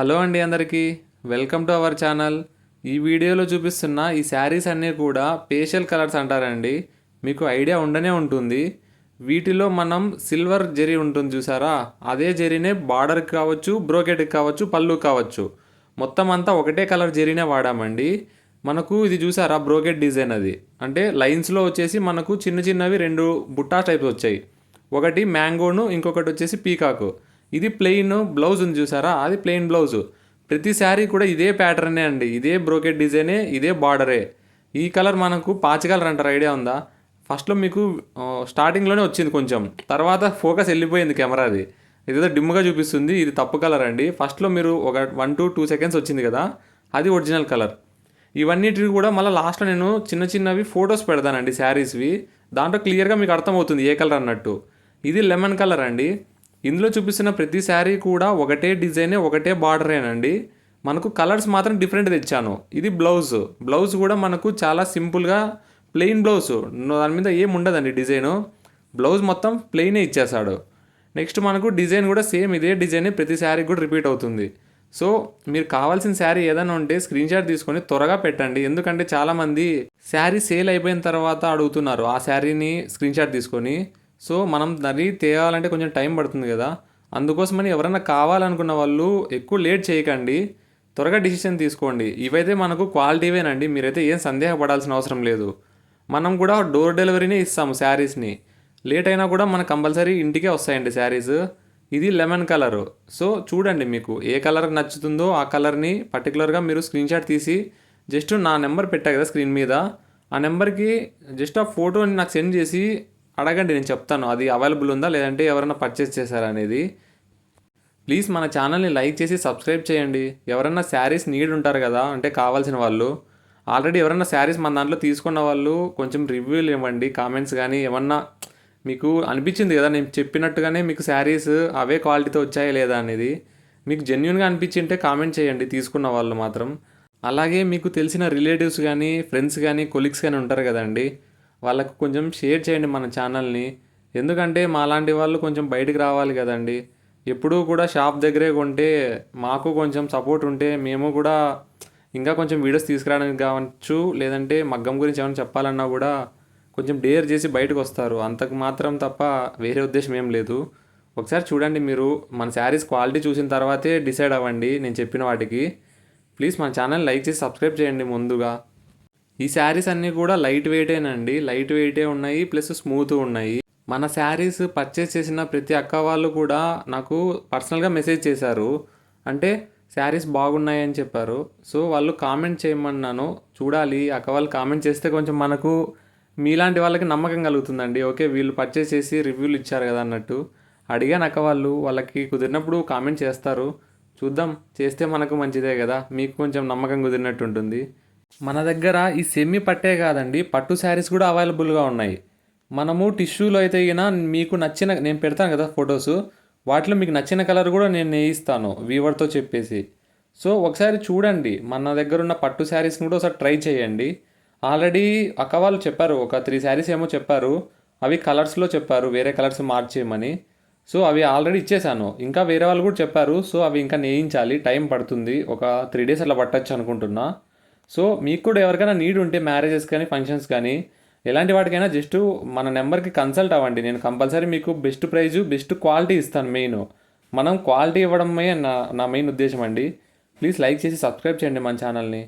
Hello అండి అందరికీ. Welcome to our channel. ఈ వీడియోలో చూపిస్తున్న ఈ శారీస్ అన్నీ కూడా పేషియల్ కలర్స్ అంటారండి. మీకు ఐడియా ఉండనే ఉంటుంది. వీటిలో మనం సిల్వర్ జెరీ ఉంటుంది చూసారా? అదే జెరీనే బార్డర్కి కావచ్చు బ్రోకెట్కి కావచ్చు పళ్ళు కావచ్చు. మొత్తం అంతా ఒకటే కలర్ జెరీనే వాడామండి. మనకు ఇది చూసారా? బ్రోకెట్ డిజైన్ అది. అంటే లైన్స్లో వచ్చేసి మనకు చిన్న చిన్నవి రెండు బుట్టా టైప్స్ వచ్చాయి. ఒకటి మ్యాంగోను ఇంకొకటి వచ్చేసి పీకాకు. ఇది ప్లెయిన్ బ్లౌజ్ ఉంది చూసారా? అది ప్లెయిన్ బ్లౌజ్ ప్రతి శారీ కూడా ఇదే ప్యాటర్నే అండి. ఇదే బ్రోకెట్ డిజైనే ఇదే బార్డరే ఈ కలర్ మనకు పాచి కలర్ అంటారు. ఐడియా ఉందా? ఫస్ట్లో మీకు స్టార్టింగ్లోనే వచ్చింది కొంచెం. తర్వాత ఫోకస్ వెళ్ళిపోయింది కెమెరాది ఇదేదో డిమ్గా చూపిస్తుంది. ఇది తప్పు కలర్ అండి. ఫస్ట్లో మీరు ఒక వన్ టు టూ సెకండ్స్ వచ్చింది కదా? అది ఒరిజినల్ కలర్ ఇవన్నిటిని కూడా మళ్ళీ లాస్ట్లో నేను చిన్న చిన్నవి ఫొటోస్ పెడతానండి శారీస్వి. దాంట్లో క్లియర్గా మీకు అర్థమవుతుంది ఏ కలర్ అన్నట్టు. ఇది లెమన్ కలర్ అండి. ఇందులో చూపిస్తున్న ప్రతి శారీ కూడా ఒకటే డిజైనే ఒకటే బార్డరేనండి మనకు కలర్స్ మాత్రం డిఫరెంట్ తెచ్చాను. ఇది బ్లౌజ్. బ్లౌజ్ కూడా మనకు చాలా సింపుల్గా ప్లెయిన్ బ్లౌజ్. దాని మీద ఏం ఉండదండి డిజైను. బ్లౌజ్ మొత్తం ప్లెయినే ఇచ్చేసాడు నెక్స్ట్ మనకు డిజైన్ కూడా సేమ్ ఇదే డిజైనే ప్రతి శారీ కూడా రిపీట్ అవుతుంది. సో మీరు కావాల్సిన శారీ ఏదైనా ఉంటే స్క్రీన్ షాట్ తీసుకొని త్వరగా పెట్టండి. ఎందుకంటే చాలామంది శారీ సేల్ అయిపోయిన తర్వాత అడుగుతున్నారు. ఆ శారీని స్క్రీన్ షాట్ తీసుకొని. సో మనం అది తేవాలంటే కొంచెం టైం పడుతుంది కదా. అందుకోసమని ఎవరైనా కావాలనుకున్న వాళ్ళు ఎక్కువ లేట్ చేయకండి. త్వరగా డిసిషన్ తీసుకోండి. ఇవైతే మనకు క్వాలిటీవేనండి. మీరైతే ఏం సందేహపడాల్సిన అవసరం లేదు. మనం కూడా డోర్ డెలివరీనే ఇస్తాము శారీస్ని. లేట్ అయినా కూడా మనకు కంపల్సరీ ఇంటికే వస్తాయండి శారీస్. ఇది లెమన్ కలర్. సో చూడండి మీకు ఏ కలర్ నచ్చుతుందో ఆ కలర్ని పర్టికులర్గా మీరు స్క్రీన్ షాట్ తీసి జస్ట్ నా నెంబర్ పెట్టా కదా స్క్రీన్ మీద. ఆ నెంబర్కి జస్ట్ ఆ ఫోటోని నాకు సెండ్ చేసి అడగండి నేను చెప్తాను. అది అవైలబుల్ ఉందా? లేదంటే ఎవరైనా పర్చేస్ చేశారా అనేది? ప్లీజ్ మన ఛానల్ని లైక్ చేసి సబ్స్క్రైబ్ చేయండి. ఎవరైనా శారీస్ నీడ్ ఉంటారు కదా అంటే కావాల్సిన వాళ్ళు. ఆల్రెడీ ఎవరైనా శారీస్ మన దాంట్లో తీసుకున్న వాళ్ళు కొంచెం రివ్యూలు ఇవ్వండి కామెంట్స్ కానీ ఏమన్నా మీకు అనిపించింది కదా నేను చెప్పినట్టుగానే మీకు శారీస్ అవే క్వాలిటీతో వచ్చాయా లేదా అనేది మీకు జెన్యున్గా అనిపించింటే కామెంట్ చేయండి తీసుకున్న వాళ్ళు మాత్రం. అలాగే మీకు తెలిసిన రిలేటివ్స్ కానీ ఫ్రెండ్స్ కానీ కొలీగ్స్ కానీ ఉంటారు కదండి. వాళ్ళకు కొంచెం షేర్ చేయండి మన ఛానల్ని. ఎందుకంటే మాలాంటి వాళ్ళు కొంచెం బయటికి రావాలి కదండి. ఎప్పుడూ కూడా షాప్ దగ్గరే కొంటే మాకు కొంచెం సపోర్ట్ ఉంటే మేము కూడా ఇంకా కొంచెం వీడియోస్ తీసుకురావడానికి కావచ్చు లేదంటే మగ్గం గురించి ఏమైనా చెప్పాలన్నా కూడా కొంచెం డేర్ చేసి బయటకు వస్తారు. అంతకు మాత్రం తప్ప వేరే ఉద్దేశం ఏం లేదు. ఒకసారి చూడండి మీరు మన శారీస్ క్వాలిటీ చూసిన తర్వాతే డిసైడ్ అవ్వండి నేను చెప్పిన వాటికి. ప్లీజ్ మన ఛానల్ లైక్ చేసి సబ్స్క్రైబ్ చేయండి ముందుగా. ఈ శారీస్ అన్నీ కూడా లైట్ వెయిటేనండి లైట్ వెయిటే ఉన్నాయి ప్లస్ స్మూత్ ఉన్నాయి. మన శారీస్ పర్చేస్ చేసిన ప్రతి అక్క వాళ్ళు కూడా నాకు పర్సనల్గా మెసేజ్ చేశారు. అంటే శారీస్ బాగున్నాయి అని చెప్పారు. సో వాళ్ళు కామెంట్ చేయమన్నాను. చూడాలి అక్క వాళ్ళు కామెంట్ చేస్తే కొంచెం మనకు మీలాంటి వాళ్ళకి నమ్మకం కలుగుతుందండి. ఓకే వీళ్ళు పర్చేస్ చేసి రివ్యూలు ఇచ్చారు కదా అన్నట్టు. అడిగాను అక్క వాళ్ళు వాళ్ళకి కుదిరినప్పుడు కామెంట్ చేస్తారు. చూద్దాం చేస్తే మనకు మంచిదే కదా. మీకు కొంచెం నమ్మకం కుదిరినట్టు ఉంటుంది. మన దగ్గర ఈ సెమ్మి పట్టే కాదండి పట్టు శారీస్ కూడా అవైలబుల్గా ఉన్నాయి. మనము టిష్యూలో అయితే అయినా మీకు నచ్చిన నేను పెడతాను కదా ఫొటోస్ వాటిలో మీకు నచ్చిన కలర్ కూడా నేను నేయిస్తాను వీవర్తో చెప్పేసి. సో ఒకసారి చూడండి మన దగ్గర ఉన్న పట్టు శారీస్ని కూడా ఒకసారి ట్రై చేయండి. ఆల్రెడీ అక్క వాళ్ళు చెప్పారు ఒక త్రీ శారీస్ ఏమో చెప్పారు అవి కలర్స్లో చెప్పారు వేరే కలర్స్ మార్చేయమని. సో అవి ఆల్రెడీ ఇచ్చేసాను ఇంకా వేరే వాళ్ళు కూడా చెప్పారు సో అవి ఇంకా నేయించాలి టైం పడుతుంది ఒక త్రీ డేస్ అట్లా పట్టచ్చు అనుకుంటున్నా. సో మీకు కూడా ఎవరికైనా నీడ్ ఉంటే మ్యారేజెస్ కానీ ఫంక్షన్స్ కానీ ఎలాంటి వాటికైనా జస్ట్ మన నెంబర్కి కన్సల్ట్ అవ్వండి. నేను కంపల్సరీ మీకు బెస్ట్ ప్రైజ్ బెస్ట్ క్వాలిటీ ఇస్తాను మెయిన్ మనం క్వాలిటీ ఇవ్వడమే నా నా మెయిన్ ఉద్దేశం అండి. ప్లీజ్ లైక్ చేసి సబ్స్క్రైబ్ చేయండి మన ఛానల్ని